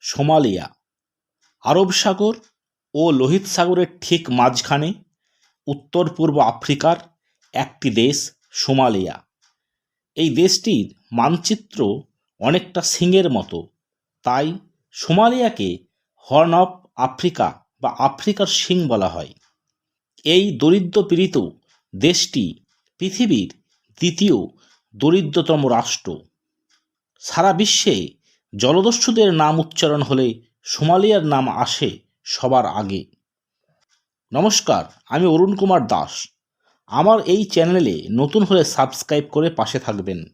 Somalia, আরব সাগর ও লোহিত সাগরের ঠিক মাঝখানে উত্তর পূর্ব আফ্রিকার একটি দেশ সোমালিয়া। এই দেশটির মানচিত্র অনেকটা সিংয়ের মতো। তাই সোমালিয়াকে হর্ন অফ আফ্রিকা বা আফ্রিকার সিং বলা হয়। এই দরিদ্র পীড়িত দেশটি পৃথিবীর দ্বিতীয় দরিদ্রতম রাষ্ট্র। সারা বিশ্বে জলদস্যুদের নাম উচ্চারণ হলে সোমালিয়ার নাম আসে সবার আগে। নমস্কার, আমি অরুণ কুমার দাস। আমার এই চ্যানেলে নতুন হলে সাবস্ক্রাইব করে পাশে থাকবেন।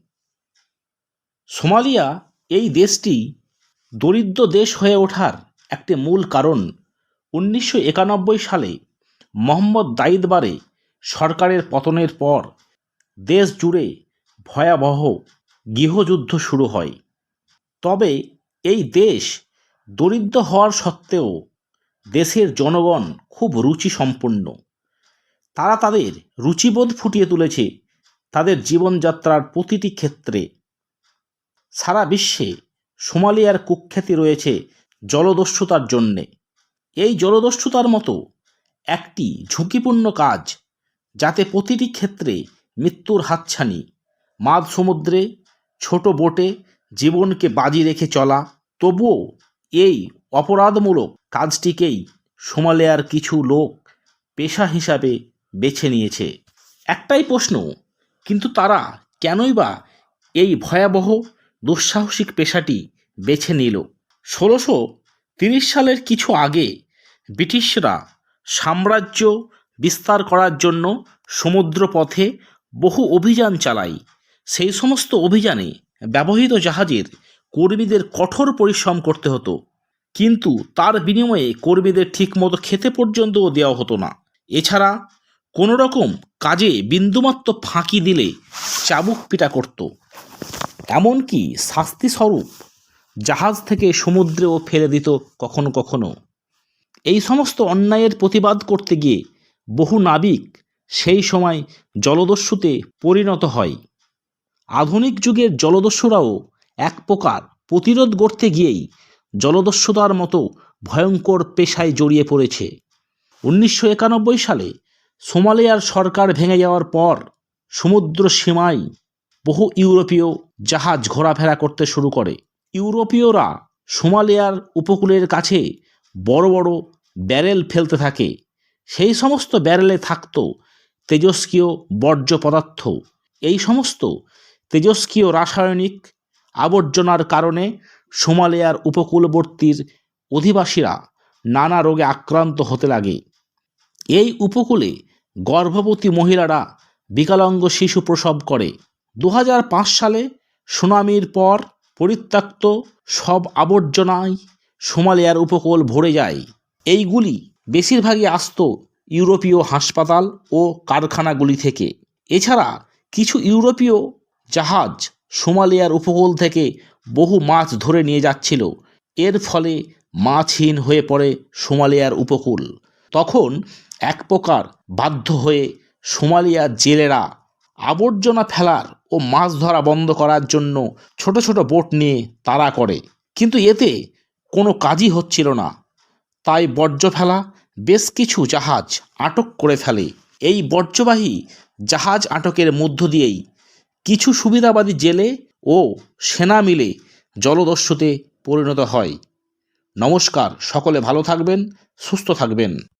সোমালিয়া এই দেশটি দরিদ্র দেশ হয়ে ওঠার একটি মূল কারণ। উনিশশো একানব্বই সালে মোহাম্মদ দাইদবারে সরকারের পতনের পর দেশ জুড়ে ভয়াবহ গৃহযুদ্ধ শুরু হয়। তবে এই দেশ দরিদ্র হওয়ার সত্ত্বেও দেশের জনগণ খুব রুচি সম্পন্ন তারা তাদের রুচিবোধ ফুটিয়ে তুলেছে তাদের জীবনযাত্রার প্রতিটি ক্ষেত্রে। সারা বিশ্বে সোমালিয়ার কুখ্যাতি রয়েছে জলদস্যুতার জন্যে। এই জলদস্যুতার মতো একটি ঝুঁকিপূর্ণ কাজ যাতে প্রতিটি ক্ষেত্রে মৃত্যুর হাতছানি মাঝ সমুদ্রে ছোট বোটে জীবনকে বাজি রেখে চলা। তবুও এই অপরাধমূলক কাজটিকেই সোমালিয়ার কিছু লোক পেশা হিসাবে বেছে নিয়েছে। একটাই প্রশ্ন, কিন্তু তারা কেনই বা এই ভয়াবহ, দুঃসাহসিক পেশাটি বেছে নিল? ষোলোশো তিরিশ সালের কিছু আগে ব্রিটিশরা সাম্রাজ্য বিস্তার করার জন্য সমুদ্রপথে বহু অভিযান চালায়। সেই সমস্ত অভিযানে ব্যবহৃত জাহাজের কর্মীদের কঠোর পরিশ্রম করতে হতো, কিন্তু তার বিনিময়ে কর্মীদের ঠিকমতো খেতে পর্যন্তও দেওয়া হতো না। এছাড়া কোনো রকম কাজে বিন্দুমাত্র ফাঁকি দিলে চাবুক পিটা করত। এমনকি শাস্তিস্বরূপ জাহাজ থেকে সমুদ্রেও ফেলে দিত কখনো কখনো। এই সমস্ত অন্যায়ের প্রতিবাদ করতে গিয়ে বহু নাবিক সেই সময় জলদস্যুতে পরিণত হয়। আধুনিক যুগের জলদস্যুরাও এক প্রকার প্রতিরোধ গড়তে গিয়েই জলদস্যুতার মতো ভয়ঙ্কর পেশায় জড়িয়ে পড়েছে। উনিশশো একানব্বই সালে সোমালিয়ার সরকার ভেঙে যাওয়ার পর সমুদ্র সীমায় বহু ইউরোপীয় জাহাজ ঘোরাফেরা করতে শুরু করে। ইউরোপীয়রা সোমালিয়ার উপকূলের কাছে বড় বড় ব্যারেল ফেলতে থাকে। সেই সমস্ত ব্যারেলে থাকত তেজস্ক্রিয় বর্জ্য পদার্থ। এই সমস্ত তেজস্ক্রিয় রাসায়নিক আবর্জনার কারণে সোমালিয়ার উপকূলবর্তীর অধিবাসীরা নানা রোগে আক্রান্ত হতে লাগে। এই উপকূলে গর্ভবতী মহিলারা বিকলাঙ্গ শিশু প্রসব করে। দু হাজার পাঁচ সালে সুনামির পর পরিত্যক্ত সব আবর্জনায় সোমালিয়ার উপকূল ভরে যায়। এইগুলি বেশিরভাগই আসত ইউরোপীয় হাসপাতাল ও কারখানাগুলি থেকে। এছাড়া কিছু ইউরোপীয় জাহাজ সোমালিয়ার উপকূল থেকে বহু মাছ ধরে নিয়ে যাচ্ছিল। এর ফলে মাছহীন হয়ে পড়ে সোমালিয়ার উপকূল। তখন এক প্রকার বাধ্য হয়ে সোমালিয়ার জেলেরা আবর্জনা ফেলার ও মাছ ধরা বন্ধ করার জন্য ছোট ছোট বোট নিয়ে তারা করে। কিন্তু এতে কোনো কাজই হচ্ছিল না। তাই বর্জ্য ফেলা বেশ কিছু জাহাজ আটক করে ফেলে। এই বর্জ্যবাহী জাহাজ আটকের মধ্য দিয়েই কিছু সুবিধাবাদী জেলে ও সেনা মিলে জলদস্যুতে পরিণত হয়। নমস্কার, সকলে ভালো থাকবেন, সুস্থ থাকবেন।